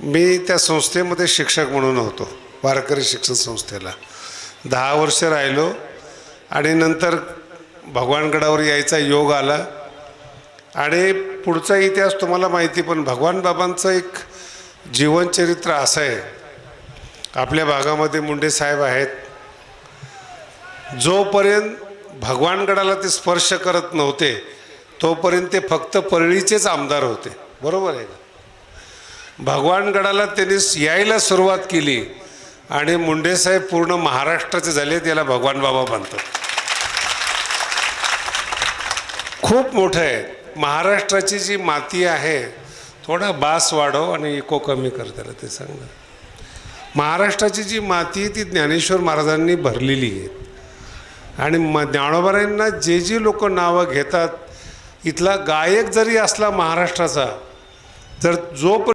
मी त्या संस्थेमध्ये शिक्षक म्हणून होतो वारकरी शिक्षण संस्थेला. दहा वर्ष राहिलो आणि नंतर भगवानगडावर यायचा योग आला. आणि पुढचा इतिहास तुम्हाला माहिती पण भगवान बाबांचं एक जीवनचरित्र असं आहे. आपल्या भागामध्ये मुंडे साहेब आहेत. जोपर्यंत भगवानगडाला ते स्पर्श करत नव्हते तोपर्यंत ते फक्त परळीचेच आमदार होते. बरोबर आहे का भगवानगडाला त्यांनी यायला सुरुवात केली आणि मुंडेसाहेब पूर्ण महाराष्ट्राचे झाले त्याला भगवान बाबा म्हणतात. खूप मोठं आहे. महाराष्ट्राची जी माती आहे थोडा बास वाढव आणि इको कमी कर त्याला ते सांगा. महाराष्ट्राची जी माती आहे ती ज्ञानेश्वर महाराजांनी भरलेली आहे. आणि म ज्ञानोबारांना जे जी लोक नावं घेतात इथला गायक जरी असला महाराष्ट्राचा तर जो